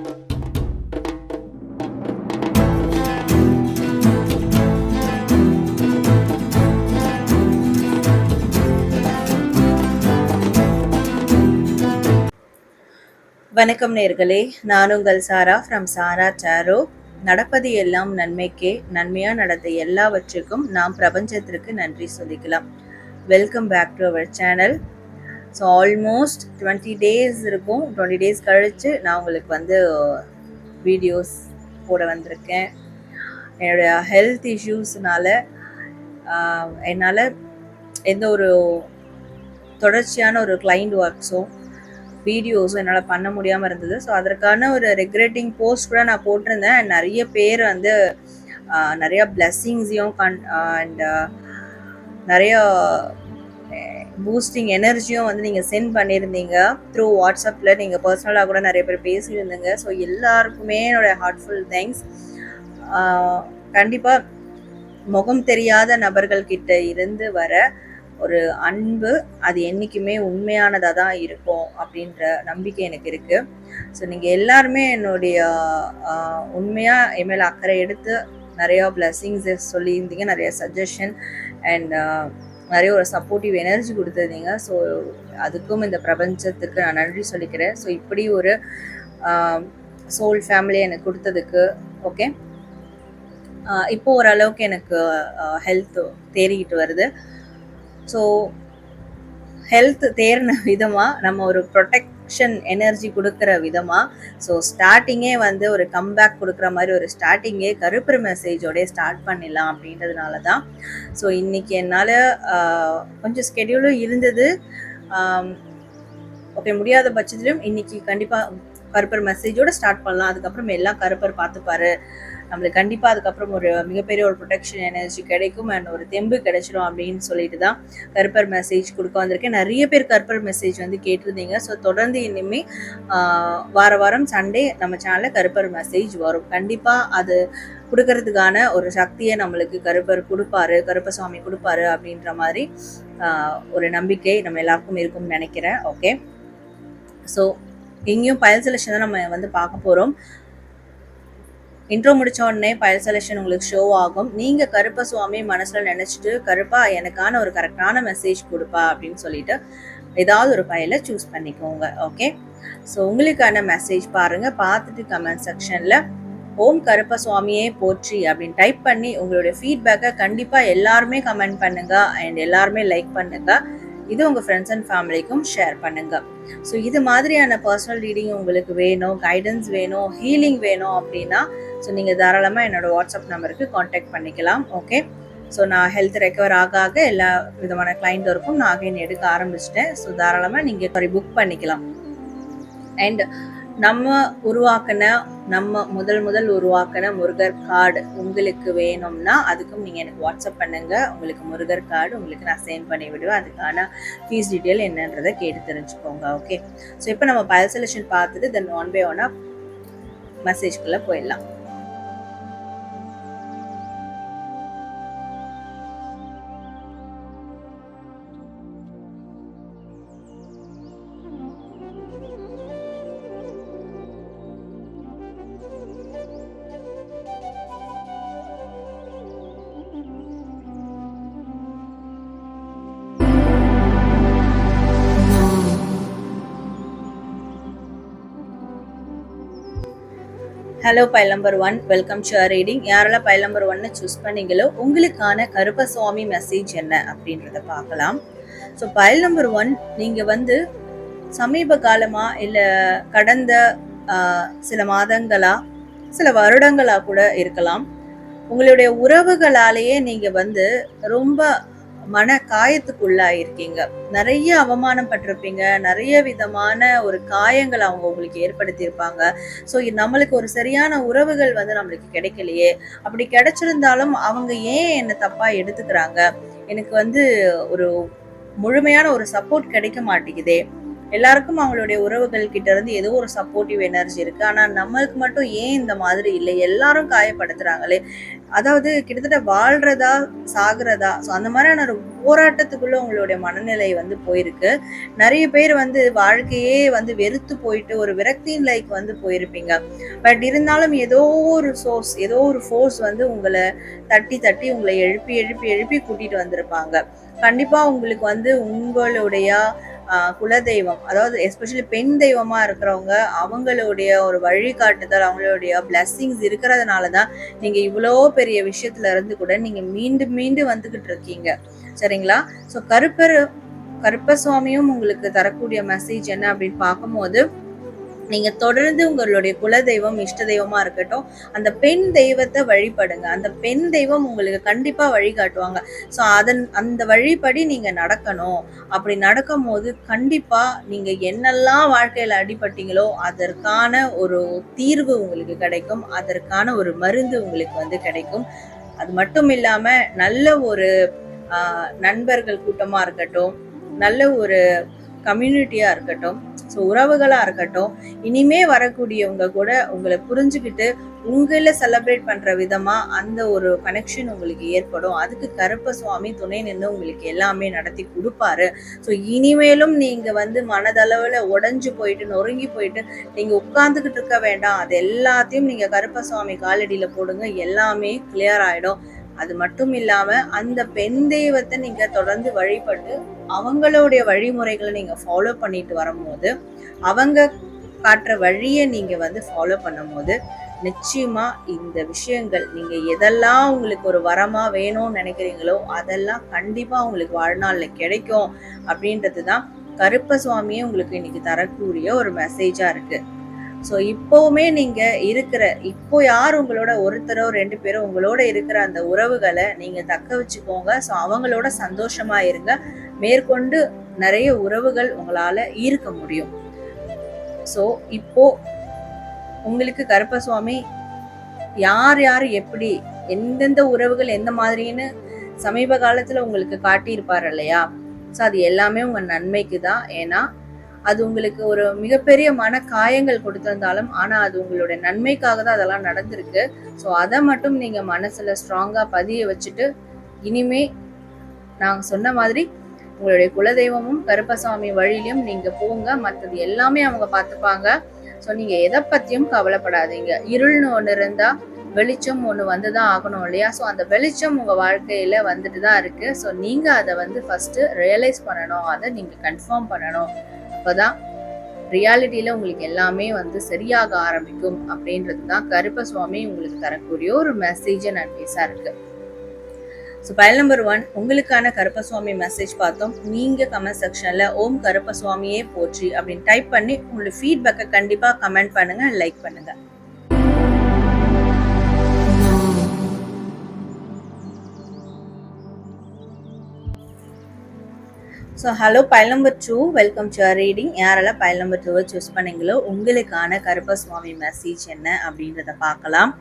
வணக்கம் நேர்களே நான் உங்கள் சாரா ஃப்ரம் சாரா சாரோ நடப்பது எல்லாம் நன்மைக்கே நன்மையாக நடந்த எல்லாவற்றுக்கும் நாம் பிரபஞ்சத்திற்கு நன்றி சொல்லிக்கலாம். Welcome back to our channel so almost twenty days இருக்கும். டுவெண்ட்டி டேஸ் கழித்து நான் உங்களுக்கு வந்து வீடியோஸ் போட வந்திருக்கேன். என்னுடைய ஹெல்த் இஷ்யூஸ்னால என்னால் எந்த ஒரு தொடர்ச்சியான ஒரு கிளைண்ட் ஒர்க்ஸோ வீடியோஸும் என்னால் பண்ண முடியாமல் இருந்தது. ஸோ அதற்கான ஒரு ரெக்ரெட்டிங் போஸ்ட் கூட நான் போட்டிருந்தேன். நிறைய பேர் வந்து நிறையா பிளெஸ்ஸிங்ஸையும் கண் அண்ட் நிறையா பூஸ்டிங் எனர்ஜியும் வந்து நீங்கள் சென்ட் பண்ணியிருந்தீங்க. த்ரூ வாட்ஸ்அப்பில் நீங்கள் பர்சனலாக கூட நிறைய பேர் பேசியிருந்தீங்க. ஸோ எல்லாருக்குமே என்னோட ஹார்ட்ஃபுல் தேங்க்ஸ் கண்டிப்பாக முகம் தெரியாத நபர்கள்கிட்ட இருந்து வர ஒரு அன்பு அது என்றைக்குமே உண்மையானதாக தான் இருக்கும் அப்படின்ற நம்பிக்கை எனக்கு இருக்குது ஸோ நீங்கள் எல்லாருமே என்னுடைய உண்மையாக என் மேல அக்கறை எடுத்து நிறையா பிளஸ்ஸிங்ஸ் சொல்லியிருந்தீங்க நிறைய சஜஷன் அண்ட் நிறைய ஒரு சப்போர்ட்டிவ் எனர்ஜி கொடுத்துருந்தீங்க ஸோ அதுக்கும் இந்த பிரபஞ்சத்துக்கு நான் நன்றி சொல்லிக்கிறேன். ஸோ இப்படி ஒரு சோல் ஃபேமிலி எனக்கு கொடுத்ததுக்கு ஓகே இப்போ ஓரளவுக்கு எனக்கு ஹெல்த் தேறிக்கிட்டு வருது. ஸோ ஹெல்த் தேர்ன விதமாக நம்ம ஒரு ப்ரொடெக்ட் ப்ரொடெக்ஷன் எனர்ஜி கொடுக்குற விதமாக ஸோ ஸ்டார்டிங்கே வந்து ஒரு கம்பேக் கொடுக்குற மாதிரி ஒரு ஸ்டார்டிங்கே கருப்பு மெசேஜோடய ஸ்டார்ட் பண்ணிடலாம் அப்படின்றதுனால தான் ஸோ இன்றைக்கி என்னால் கொஞ்சம் ஸ்கெடியூலும் இருந்தது. ஓகே முடியாத பட்சத்திலும் இன்றைக்கி கண்டிப்பாக கருப்பர் மெசேஜோட ஸ்டார்ட் பண்ணலாம். அதுக்கப்புறம் எல்லாம் கருப்பர் பார்த்துப்பாரு. நம்மளுக்கு கண்டிப்பாக அதுக்கப்புறம் ஒரு மிகப்பெரிய ஒரு ப்ரொடெக்ஷன் எனர்ஜி கிடைக்கும் அண்ட் ஒரு தெம்பு கிடைச்சிடும் அப்படின்னு சொல்லிட்டு தான் கருப்பர் மெசேஜ் கொடுக்க வந்திருக்கேன். நிறைய பேர் கருப்பர் மெசேஜ் வந்து கேட்டிருந்தீங்க. ஸோ தொடர்ந்து இனிமேல் வார வாரம் சண்டே நம்ம சேனலில் கருப்பர் மெசேஜ் வரும். கண்டிப்பாக அது கொடுக்கறதுக்கான ஒரு சக்தியை நம்மளுக்கு கருப்பர் கொடுப்பாரு கருப்பசாமி கொடுப்பாரு அப்படின்ற மாதிரி ஒரு நம்பிக்கை நம்ம எல்லாருக்கும் இருக்கும்னு நினைக்கிறேன். ஓகே ஸோ இங்கேயும் பயல் செலெக்ஷன் தான் நம்ம வந்து பார்க்க போகிறோம் இன்ட்ரோ முடிச்ச உடனே பயல் செலெக்ஷன் உங்களுக்கு ஷோ ஆகும். நீங்க கருப்ப சுவாமி மனசுல நினைச்சிட்டு கருப்பா எனக்கான ஒரு கரெக்டான மெசேஜ் கொடுப்பா அப்படின்னு சொல்லிட்டு ஏதாவது ஒரு பயலை சூஸ் பண்ணிக்கோங்க. ஓகே ஸோ உங்களுக்கான மெசேஜ் பாருங்க. பார்த்துட்டு கமெண்ட் செக்ஷன்ல ஓம் கருப்ப சுவாமியே போற்றி அப்படின்னு டைப் பண்ணி உங்களுடைய ஃபீட்பேக்கை கண்டிப்பாக எல்லாருமே கமெண்ட் பண்ணுங்க. அண்ட் எல்லாருமே லைக் பண்ணுங்க. இது உங்கள் ஃப்ரெண்ட்ஸ் அண்ட் ஃபேமிலிக்கும் ஷேர் பண்ணுங்கள் ஸோ இது மாதிரியான பர்சனல் ரீடிங் உங்களுக்கு வேணும் கைடன்ஸ் வேணும் ஹீலிங் வேணும் அப்படின்னா ஸோ நீங்கள் தாராளமாக என்னோட வாட்ஸ்அப் நம்பருக்கு காண்டாக்ட் பண்ணிக்கலாம் ஓகே ஸோ நான் ஹெல்த் ரெக்கவர் ஆக ஆக எல்லா விதமான கிளைண்ட் இருக்கும் நான் அகைன் எடுக்க ஆரம்பிச்சிட்டேன். ஸோ தாராளமாக நீங்கள் சாரி புக் பண்ணிக்கலாம். அண்ட் நம்ம உருவாக்கின நம்ம முதல் முதல் உருவாக்கின முருகர் கார்டு உங்களுக்கு வேணும்னா அதுக்கும் நீங்கள் எனக்கு வாட்ஸ்அப் பண்ணுங்க. உங்களுக்கு முருகர் கார்டு உங்களுக்கு நான் சென்ட் பண்ணி விடுவேன். அதுக்கான ஃபீஸ் டீட்டெயில் என்னன்றதை கேட்டு தெரிஞ்சுக்கோங்க ஓகே ஸோ இப்போ நம்ம பயல் செலெக்ஷன் பார்த்துட்டு தென் ஒன் பை ஒன்னாக மெசேஜ்குள்ளே போயிடலாம். Hello pile number one welcome to reading யாரெல்லாம் பைல் நம்பர் ஒன்னு சூஸ் பண்ணீங்களோ உங்களுக்கான கருப்பசுவாமி மெசேஜ் என்ன அப்படின்றத பார்க்கலாம். ஸோ பைல் நம்பர் ஒன் நீங்கள் வந்து சமீப காலமாக இல்லை கடந்த சில மாதங்களா சில வருடங்களாக கூட இருக்கலாம். உங்களுடைய உறவுகளாலேயே நீங்கள் வந்து ரொம்ப மன காயத்துக்குள்ளாயிருக்கீங்க நிறைய அவமானம் பட்டிருப்பீங்க. நிறைய விதமான ஒரு காயங்கள் அவங்க உங்களுக்கு ஏற்படுத்தியிருப்பாங்க. ஸோ நம்மளுக்கு ஒரு சரியான உறவுகள் வந்து நம்மளுக்கு கிடைக்கலையே. அப்படி கிடைச்சிருந்தாலும் அவங்க ஏன் என்னை தப்பாக எடுத்துக்கிறாங்க? எனக்கு வந்து ஒரு முழுமையான ஒரு சப்போர்ட் கிடைக்க மாட்டேங்குதே. எல்லாருக்கும் அவங்களுடைய உறவுகள் கிட்ட இருந்து ஏதோ ஒரு சப்போர்ட்டிவ் எனர்ஜி இருக்கு. ஆனா நம்மளுக்கு மட்டும் ஏன் இந்த மாதிரி இல்லை? எல்லாரும் காயப்படுத்துறாங்களே. அதாவது கிட்டத்தட்ட வாழ்றதா சாகுறதா ஸோ அந்த மாதிரியான ஒரு போராட்டத்துக்குள்ள உங்களுடைய மனநிலை வந்து போயிருக்கு. நிறைய பேர் வந்து வாழ்க்கையே வந்து வெறுத்து போயிட்டு ஒரு விரக்தியின் லைக் வந்து போயிருப்பீங்க. பட் இருந்தாலும் ஏதோ ஒரு சோர்ஸ் ஏதோ ஒரு ஃபோர்ஸ் வந்து உங்களை தட்டி தட்டி உங்களை எழுப்பி எழுப்பி எழுப்பி கூட்டிட்டு வந்திருப்பாங்க. கண்டிப்பா உங்களுக்கு வந்து உங்களுடைய குலதெய்வம். அதாவது எஸ்பெஷலி பெண் தெய்வமா இருக்கிறவங்க அவங்களுடைய ஒரு வழிகாட்டுதல் அவங்களுடைய பிளஸ்ஸிங்ஸ் இருக்கிறதுனால தான் நீங்க இவ்வளோ பெரிய விஷயத்துல இருந்து கூட நீங்க மீண்டும் மீண்டும் வந்துகிட்டு இருக்கீங்க. சரிங்களா? ஸோ கருப்பர் கருப்பசுவாமியும் உங்களுக்கு தரக்கூடிய மெசேஜ் என்ன அப்படின்னு பார்க்கும்போது நீங்க தொடர்ந்து உங்களுடைய குலதெய்வம் இஷ்ட தெய்வமா இருக்கட்டும் அந்த பெண் தெய்வத்தை வழிபடுங்க. அந்த பெண் தெய்வம் உங்களுக்கு கண்டிப்பா வழிகாட்டுவாங்க. ஸோ அதன் அந்த வழிபடி நீங்க நடக்கணும். அப்படி நடக்கும் போது கண்டிப்பா நீங்க என்னெல்லாம் வாழ்க்கையில அடிபட்டீங்களோ அதற்கான ஒரு தீர்வு உங்களுக்கு கிடைக்கும். அதற்கான ஒரு மருந்து உங்களுக்கு வந்து கிடைக்கும். அது மட்டும் இல்லாம நல்ல ஒரு நண்பர்கள் கூட்டமா இருக்கட்டும் நல்ல ஒரு கம்யூனிட்டியா இருக்கட்டும் ஸோ உறவுகளாக இருக்கட்டும் இனிமே வரக்கூடியவங்க கூட உங்களை புரிஞ்சுக்கிட்டு உங்களை செலப்ரேட் பண்ணுற விதமாக அந்த ஒரு கனெக்ஷன் உங்களுக்கு ஏற்படும். அதுக்கு கருப்ப சுவாமி துணை நின்று உங்களுக்கு எல்லாமே நடத்தி கொடுப்பாரு. ஸோ இனிமேலும் நீங்கள் வந்து மனதளவில் உடஞ்சி போயிட்டு நொறுங்கி போயிட்டு நீங்கள் உட்காந்துக்கிட்டு இருக்க வேண்டாம். அது எல்லாத்தையும் நீங்கள் கருப்ப சுவாமி காலடியில் போடுங்க. எல்லாமே கிளியர் ஆகிடும் அது மட்டும் இல்லாம அந்த பெண் தெய்வத்தை நீங்க தொடர்ந்து வழிபட்டு அவங்களுடைய வழிமுறைகளை நீங்க ஃபாலோ பண்ணிட்டு வரும்போது அவங்க காட்டுற வழியை நீங்க வந்து ஃபாலோ பண்ணும்போது நிச்சயமா இந்த விஷயங்கள் நீங்க எதெல்லாம் உங்களுக்கு ஒரு வரமா வேணும்னு நினைக்கிறீங்களோ அதெல்லாம் கண்டிப்பா உங்களுக்கு வாழ்நாள்ல கிடைக்கும் அப்படின்றது தான் கருப்ப சுவாமியே உங்களுக்கு இன்னைக்கு தரக்கூடிய ஒரு மெசேஜா இருக்கு. ஸோ இப்போவுமே நீங்கள் இருக்கிற இப்போ யார் உங்களோட ஒருத்தரோ ரெண்டு பேரோ உங்களோட இருக்கிற அந்த உறவுகளை நீங்கள் தக்க வச்சுக்கோங்க. ஸோ அவங்களோட சந்தோஷமாக இருங்க. மேற்கொண்டு நிறைய உறவுகள் உங்களால் ஈர்க்க முடியும். ஸோ இப்போ உங்களுக்கு கருப்பசுவாமி யார் யார் எப்படி எந்தெந்த உறவுகள் எந்த மாதிரின்னு சமீப காலத்தில் உங்களுக்கு காட்டியிருப்பார் இல்லையா? ஸோ அது எல்லாமே உங்கள் நன்மைக்கு தான் ஏன்னா அது உங்களுக்கு ஒரு மிகப்பெரிய மன காயங்கள் கொடுத்திருந்தாலும் ஆனால் அது உங்களுடைய நன்மைக்காக தான் அதெல்லாம் நடந்திருக்கு. ஸோ அதை மட்டும் நீங்கள் மனசில் ஸ்ட்ராங்காக பதிய வச்சுட்டு இனிமே நாங்கள் சொன்ன மாதிரி உங்களுடைய குலதெய்வமும் கருப்பசாமி வழியிலும் நீங்கள் போங்க. மற்றது எல்லாமே அவங்க பார்த்துப்பாங்க. ஸோ நீங்கள் எதை பற்றியும் கவலைப்படாதீங்க. இருள்னு ஒன்று இருந்தால் வெளிச்சம் ஒன்று வந்து தான் ஆகணும் இல்லையா? ஸோ அந்த வெளிச்சம் உங்கள் வாழ்க்கையில் வந்துட்டு தான் இருக்குது ஸோ நீங்கள் அதை வந்து ஃபஸ்ட்டு ரியலைஸ் பண்ணணும். அதை நீங்கள் கன்ஃபார்ம் பண்ணணும். அப்பதான் ரியாலிட்டியில உங்களுக்கு எல்லாமே வந்து சரியாக ஆரம்பிக்கும் அப்படின்றது தான் கருப்ப சுவாமி உங்களுக்கு தரக்கூடிய ஒரு மெசேஜ் அண்ட் அட்வைஸா இருக்கு ஸோ பயல் நம்பர் ஒன் உங்களுக்கான கருப்பசுவாமி மெசேஜ் பார்த்தோம். நீங்க கமெண்ட் செக்ஷன்ல ஓம் கருப்பசுவாமியே போற்றி அப்படின்னு டைப் பண்ணி உங்களோட ஃபீட்பேக்கை கண்டிப்பா கமெண்ட் பண்ணுங்க லைக் பண்ணுங்க. So hello pile number two welcome to reading யாரெல்லாம் பயல் நம்பர் டூவை சூஸ் பண்ணீங்களோ உங்களுக்கான கருப்பசுவாமி மெசேஜ் என்ன அப்படின்றத பார்க்கலாம்.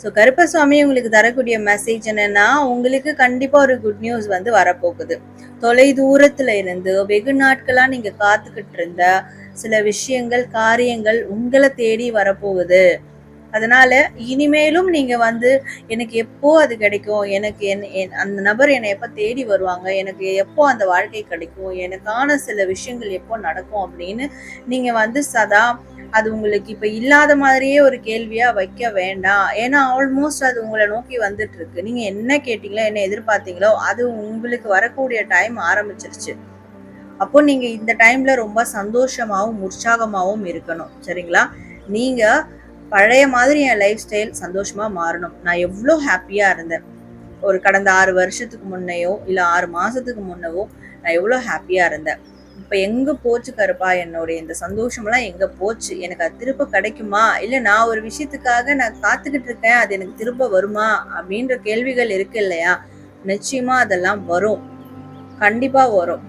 ஸோ கருப்பசுவாமி உங்களுக்கு தரக்கூடிய மெசேஜ் என்னன்னா உங்களுக்கு கண்டிப்பாக ஒரு குட் நியூஸ் வந்து வரப்போகுது. தொலை தூரத்தில் இருந்து வெகு நாட்களாக நீங்கள் காத்துக்கிட்டு இருந்த சில விஷயங்கள் காரியங்கள் உங்களை தேடி வரப்போகுது. அதனால இனிமேலும் நீங்க வந்து எனக்கு எப்போ அது கிடைக்கும்? எனக்கு என் என்- அந்த நபர் என்னை எப்போ தேடி வருவாங்க? எனக்கு எப்போ அந்த வாழ்க்கை கிடைக்கும்? எனக்கான சில விஷயங்கள் எப்போ நடக்கும் அப்படின்னு நீங்க வந்து சதா அது உங்களுக்கு இப்ப இல்லாத மாதிரியே ஒரு கேள்வியா வைக்க வேண்டாம். ஏன்னா ஆல்மோஸ்ட் அது உங்களை நோக்கி வந்துட்டு இருக்கு நீங்க என்ன கேட்டீங்களோ என்ன எதிர்பார்த்தீங்களோ அது உங்களுக்கு வரக்கூடிய டைம் ஆரம்பிச்சிருச்சு. அப்போ நீங்க இந்த டைம்ல ரொம்ப சந்தோஷமாகவும் உற்சாகமாகவும் இருக்கணும். சரிங்களா? நீங்கள் பழைய மாதிரி என் லைஃப் ஸ்டைல் சந்தோஷமா மாறணும். நான் எவ்வளோ ஹாப்பியா இருந்தேன். ஒரு கடந்த ஆறு வருஷத்துக்கு முன்னையோ இல்ல ஆறு மாசத்துக்கு முன்னவோ நான் எவ்வளோ ஹாப்பியா இருந்தேன். இப்ப எங்க போச்சு கருப்பா? என்னுடைய இந்த சந்தோஷம்லாம் எங்க போச்சு? எனக்கு அது திருப்ப கிடைக்குமா? இல்ல நான் ஒரு விஷயத்துக்காக நான் காத்துக்கிட்டு இருக்கேன் அது எனக்கு திரும்ப வருமா? அப்படின்ற கேள்விகள் இருக்கு இல்லையா? நிச்சயமா அதெல்லாம் வரும். கண்டிப்பா வரும்.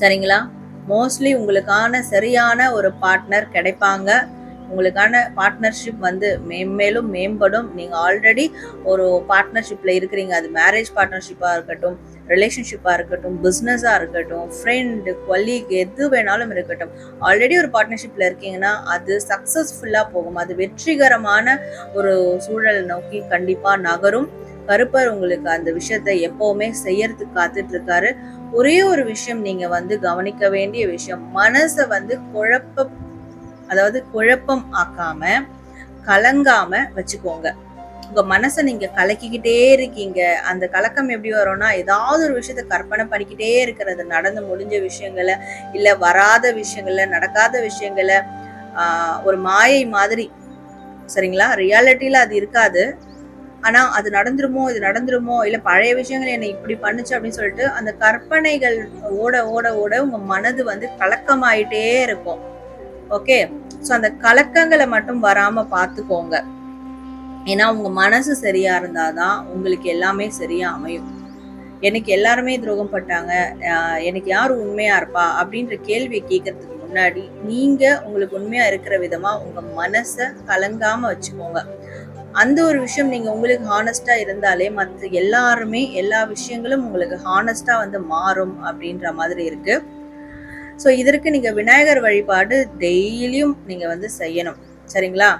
சரிங்களா? மோஸ்ட்லி உங்களுக்கான சரியான ஒரு பார்ட்னர் கிடைப்பாங்க. உங்களுக்கான பார்ட்னர்ஷிப் வந்து மேம்மேலும் மேம்படும். நீங்கள் ஆல்ரெடி ஒரு பார்ட்னர்ஷிப்பில் இருக்கிறீங்க. அது மேரேஜ் பார்ட்னர்ஷிப்பாக இருக்கட்டும் ரிலேஷன்ஷிப்பாக இருக்கட்டும் பிஸ்னஸாக இருக்கட்டும் ஃப்ரெண்டு கொலீக் எது வேணாலும் இருக்கட்டும். ஆல்ரெடி ஒரு பார்ட்னர்ஷிப்பில் இருக்கீங்கன்னா அது சக்ஸஸ்ஃபுல்லாக போகும். அது வெற்றிகரமான ஒரு சூழல் நோக்கி கண்டிப்பாக நகரும். கருப்பர் உங்களுக்கு அந்த விஷயத்த எப்பவுமே செய்யறதுக்கு காத்துட்டு இருக்காரு ஒரே ஒரு விஷயம் நீங்க வந்து கவனிக்க வேண்டிய விஷயம் மனசை வந்து குழப்ப அதாவது குழப்பம் ஆக்காம கலங்காம வச்சுக்கோங்க. உங்க மனசை நீங்க கலக்கிக்கிட்டே இருக்கீங்க. அந்த கலக்கம் எப்படி வரும்னா ஏதாவது ஒரு விஷயத்த கற்பனை பண்ணிக்கிட்டே இருக்கிறது நடந்து முடிஞ்ச விஷயங்களை இல்ல வராத விஷயங்கள நடக்காத விஷயங்களை ஆஹ் ஒரு மாயை மாதிரி. சரிங்களா? ரியாலிட்டியில அது இருக்காது. ஆனா அது நடந்துருமோ இது நடந்துருமோ இல்ல பழைய விஷயங்கள் என்னை இப்படி பண்ணுச்சு அப்படின்னு சொல்லிட்டு அந்த கற்பனைகள் ஓட ஓட ஓட உங்க மனது வந்து கலக்கமாயிட்டே இருக்கும். ஓகே ஸோ அந்த கலக்கங்களை மட்டும் வராமல் பார்த்துக்கோங்க. ஏன்னா உங்கள் மனசு சரியாக இருந்தால் தான் உங்களுக்கு எல்லாமே சரியாக அமையும். எனக்கு எல்லாருமே துரோகம் பட்டாங்க. எனக்கு யார் உண்மையாக இருப்பா? அப்படின்ற கேள்வியை கேட்கறதுக்கு முன்னாடி நீங்கள் உங்களுக்கு உண்மையாக இருக்கிற விதமாக உங்கள் மனசை கலங்காமல் வச்சுக்கோங்க. அந்த ஒரு விஷயம் நீங்கள் உங்களுக்கு ஹானஸ்டாக இருந்தாலே மற்ற எல்லாருமே எல்லா விஷயங்களும் உங்களுக்கு ஹானஸ்டாக வந்து மாறும் அப்படின்ற மாதிரி இருக்குது ஸோ இதற்கு நீங்க விநாயகர் வழிபாடு டெய்லியும் நீங்க வந்து செய்யணும். சரிங்களா?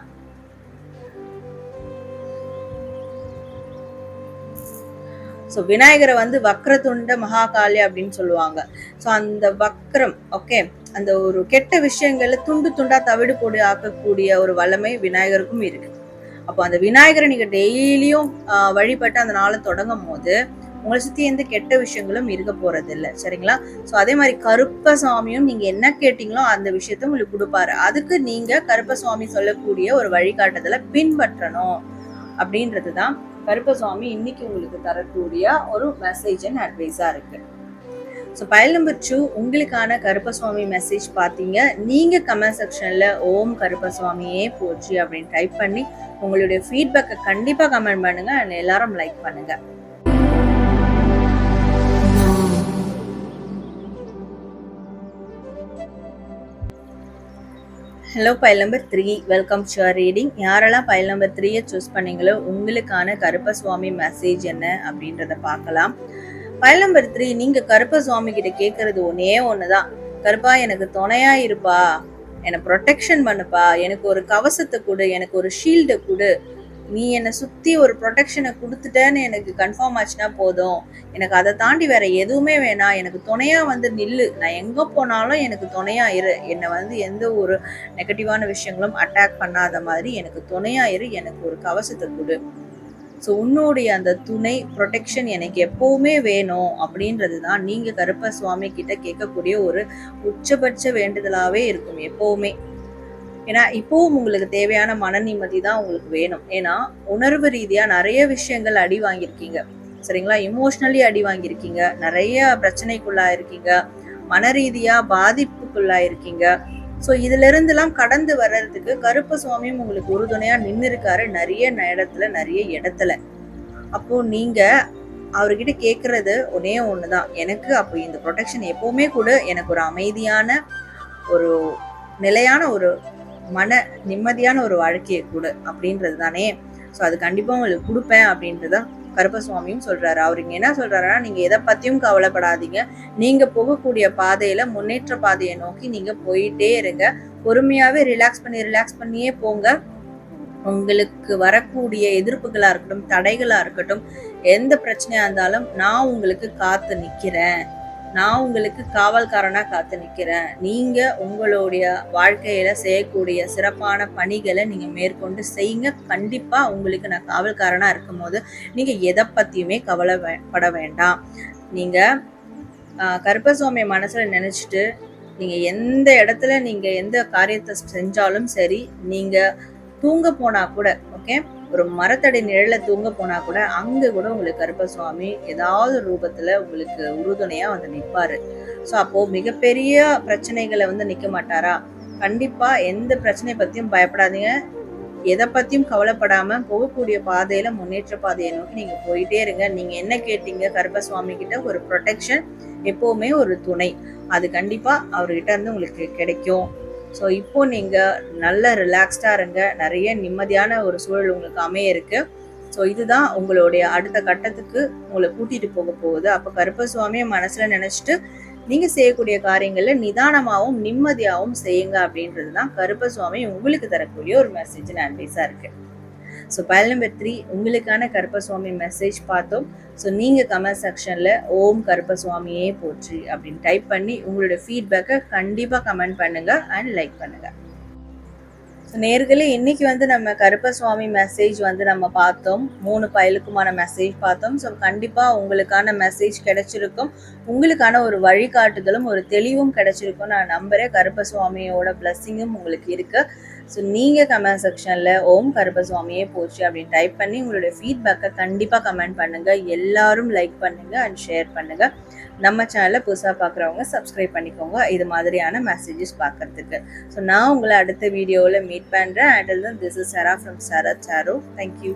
ஸோ விநாயகரை வந்து வக்ரதுண்ட மகாகாளி அப்படின்னு சொல்லுவாங்க. ஸோ அந்த வக்ரம் ஓகே அந்த ஒரு கெட்ட விஷயங்களை துண்டு துண்டா தவிடு பொடி ஆக்கக்கூடிய ஒரு வல்லமை விநாயகருக்கும் இருக்கு. அப்போ அந்த விநாயகரை நீங்க டெய்லியும் வழிபட்டு அந்த நாளை தொடங்கும் போது உங்களை சுற்றி எந்த கெட்ட விஷயங்களும் இருக்க போகிறது இல்லை சரிங்களா? ஸோ அதே மாதிரி கருப்பசாமியும் நீங்கள் என்ன கேட்டீங்களோ அந்த விஷயத்த உங்களுக்கு கொடுப்பாரு. அதுக்கு நீங்க கருப்பசுவாமி சொல்லக்கூடிய ஒரு வழிகாட்டுதலை பின்பற்றணும் அப்படின்றது தான் கருப்பசுவாமி இன்னைக்கு உங்களுக்கு தரக்கூடிய ஒரு மெசேஜ் அண்ட் அட்வைஸாக இருக்கு. ஸோ பயல் நம்பர் டூ உங்களுக்கான கருப்பசுவாமி மெசேஜ் பார்த்தீங்க. நீங்கள் கமெண்ட் செக்ஷனில் ஓம் கருப்பசுவாமியே போச்சு அப்படின்னு டைப் பண்ணி உங்களுடைய ஃபீட்பேக்கை கண்டிப்பாக கமெண்ட் பண்ணுங்கள் அண்ட் எல்லாரும் லைக் பண்ணுங்கள் hello pile number three welcome to reading யாரெல்லாம் பைல் நம்பர் த்ரீயை சூஸ் பண்ணீங்களோ உங்களுக்கான கருப்பசுவாமி மெசேஜ் என்ன அப்படின்றத பார்க்கலாம். பைல் நம்பர் த்ரீ நீங்கள் கருப்பசுவாமி கிட்ட கேட்கறது ஒன்று தான் கருப்பா எனக்கு துணையா இருப்பா. என்னை ப்ரொடெக்ஷன் பண்ணுப்பா. எனக்கு ஒரு கவசத்தை கொடு எனக்கு ஒரு ஷீல்டை கொடு. நீ என்னை சுற்றி ஒரு ப்ரொடெக்ஷனை கொடுத்துட்டேன்னு எனக்கு கன்ஃபார்ம் ஆச்சுன்னா போதும். எனக்கு அதை தாண்டி வேற எதுவுமே வேணாம். எனக்கு துணையாக வந்து நில்லு. நான் எங்கே போனாலும் எனக்கு துணையாக இரு. என்னை வந்து எந்த ஒரு நெகட்டிவான விஷயங்களும் அட்டாக் பண்ணாத மாதிரி எனக்கு துணையாக இரு. எனக்கு ஒரு கவசத்தை கொடு. ஸோ உன்னுடைய அந்த துணை ப்ரொடெக்ஷன் எனக்கு எப்போவுமே வேணும் அப்படின்றது தான் நீங்கள் கருப்ப சுவாமி கிட்ட கேட்கக்கூடிய ஒரு உச்சபட்ச வேண்டுதலாகவே இருக்கும் எப்போவுமே. ஏன்னா இப்போவும் உங்களுக்கு தேவையான மன நிம்மதி தான் உங்களுக்கு வேணும். ஏன்னா உணர்வு ரீதியா நிறைய விஷயங்கள் அடி வாங்கியிருக்கீங்க. சரிங்களா? இமோஷ்னலி அடி வாங்கியிருக்கீங்க. நிறைய பிரச்சனைக்குள்ளா இருக்கீங்க மன ரீதியா பாதிப்புக்குள்ளா இருக்கீங்க ஸோ இதுலேருந்துலாம் கடந்து வர்றதுக்கு கருப்பு சுவாமியும் உங்களுக்கு உறுதுணையா நின்று இருக்காரு நிறைய இடத்துல நிறைய இடத்துல. அப்போ நீங்க அவர்கிட்ட கேட்கறது ஒன்னே ஒண்ணுதான். எனக்கு அப்போ இந்த ப்ரொடெக்ஷன் எப்பவுமே கூட எனக்கு ஒரு அமைதியான ஒரு நிலையான ஒரு மன நிம்மதியான ஒரு வாழ்க்கையை கொடு அப்படின்றது தானே ஸோ அது கண்டிப்பாக உங்களுக்கு கொடுப்பேன் அப்படின்றத கருப்பசுவாமியும் சொல்றாரு. அவர் இங்க என்ன சொல்றாருன்னா நீங்க எதை பத்தியும் கவலைப்படாதீங்க. நீங்க போகக்கூடிய பாதையில முன்னேற்ற பாதையை நோக்கி நீங்க போயிட்டே இருங்க. பொறுமையாவே ரிலாக்ஸ் பண்ணி ரிலாக்ஸ் பண்ணியே போங்க. உங்களுக்கு வரக்கூடிய எதிர்ப்புகளா இருக்கட்டும் தடைகளா இருக்கட்டும் எந்த பிரச்சனையா இருந்தாலும் நான் உங்களுக்கு காத்து நிக்கிறேன். நான் உங்களுக்கு காவல்காரனாக காத்து நிற்கிறேன் நீங்கள் உங்களுடைய வாழ்க்கையில் செய்யக்கூடிய சிறப்பான பணிகளை நீங்கள் மேற்கொண்டு செய்யுங்க. கண்டிப்பாக உங்களுக்கு நான் காவல்காரனாக இருக்கும் போது நீங்கள் எதை பற்றியுமே கவலை பட வேண்டாம். நீங்கள் கருப்பசுவாமியை மனசில் நினச்சிட்டு நீங்கள் எந்த இடத்துல நீங்கள் எந்த காரியத்தை செஞ்சாலும் சரி நீங்கள் தூங்க போனால் கூட ஓகே? ஒரு மரத்தடி நிழல தூங்க போனா கூட அங்க கூட உங்களுக்கு கருப்பசுவாமி ஏதாவது ரூபத்துல உங்களுக்கு உறுதுணையா வந்து நிற்பாரு ஸோ அப்போ மிகப்பெரிய பிரச்சனைகளை வந்து நிற்க மாட்டாரா? கண்டிப்பா எந்த பிரச்சனையை பத்தியும் பயப்படாதீங்க. எதை பத்தியும் கவலைப்படாம போகக்கூடிய பாதையில முன்னேற்ற பாதையை நோக்கி நீங்க போயிட்டே இருங்க. நீங்க என்ன கேட்டீங்க? கருப்பசுவாமி கிட்ட ஒரு ப்ரொடெக்ஷன் எப்பவுமே ஒரு துணை. அது கண்டிப்பா அவர்கிட்ட இருந்து உங்களுக்கு கிடைக்கும். ஸோ இப்போ நீங்கள் நல்ல ரிலாக்ஸ்டாக இருங்க. நிறைய நிம்மதியான ஒரு சூழல் உங்களுக்கு அமைய இருக்கு. ஸோ இதுதான் உங்களுடைய அடுத்த கட்டத்துக்கு உங்களை கூட்டிகிட்டு போக போகுது. அப்போ கருப்ப சுவாமியை மனசில் நினச்சிட்டு நீங்கள் செய்யக்கூடிய காரியங்களில் நிதானமாகவும் நிம்மதியாகவும் செய்யுங்க அப்படின்றது தான் கருப்ப சுவாமி உங்களுக்கு தரக்கூடிய ஒரு மெசேஜ் அட்வைஸாக இருக்குது ஸோ பயல் நம்பர் த்ரீ உங்களுக்கான கருப்பசுவாமி மெசேஜ் பார்த்தோம். ஸோ நீங்கள் கமெண்ட் செக்ஷனில் ஓம் கருப்பசுவாமியே போற்றி அப்படின்னு டைப் பண்ணி உங்களோட ஃபீட்பேக்கை கண்டிப்பாக கமெண்ட் பண்ணுங்கள் அண்ட் லைக் பண்ணுங்கள் ஸோ நேர்களே இன்னைக்கு வந்து நம்ம கருப்பசுவாமி மெசேஜ் வந்து நம்ம பார்த்தோம். மூணு பயலுக்குமான மெசேஜ் பார்த்தோம். ஸோ கண்டிப்பாக உங்களுக்கான மெசேஜ் கிடைச்சிருக்கும். உங்களுக்கான ஒரு வழிகாட்டுதலும் ஒரு தெளிவும் கிடைச்சிருக்கும். நான் நம்புகிறேன் கருப்பசுவாமியோட பிளஸ்ஸிங்கும் உங்களுக்கு இருக்கு. ஸோ நீங்கள் கமெண்ட் செக்ஷனில் ஓம் கருப்பசுவாமியே போச்சு அப்படின்னு டைப் பண்ணி உங்களுடைய ஃபீட்பேக்கை கண்டிப்பாக கமெண்ட் பண்ணுங்கள் எல்லாரும் லைக் பண்ணுங்கள் அண்ட் ஷேர் பண்ணுங்கள் நம்ம சேனலை புதுசாக பார்க்குறவங்க சப்ஸ்கிரைப் பண்ணிக்கோங்க. இது மாதிரியான மெசேஜஸ் பார்க்கறதுக்கு ஸோ நான் உங்களை அடுத்த வீடியோவில் மீட் பண்ணுறேன் and this is Sara from Sarah's sorrow thank you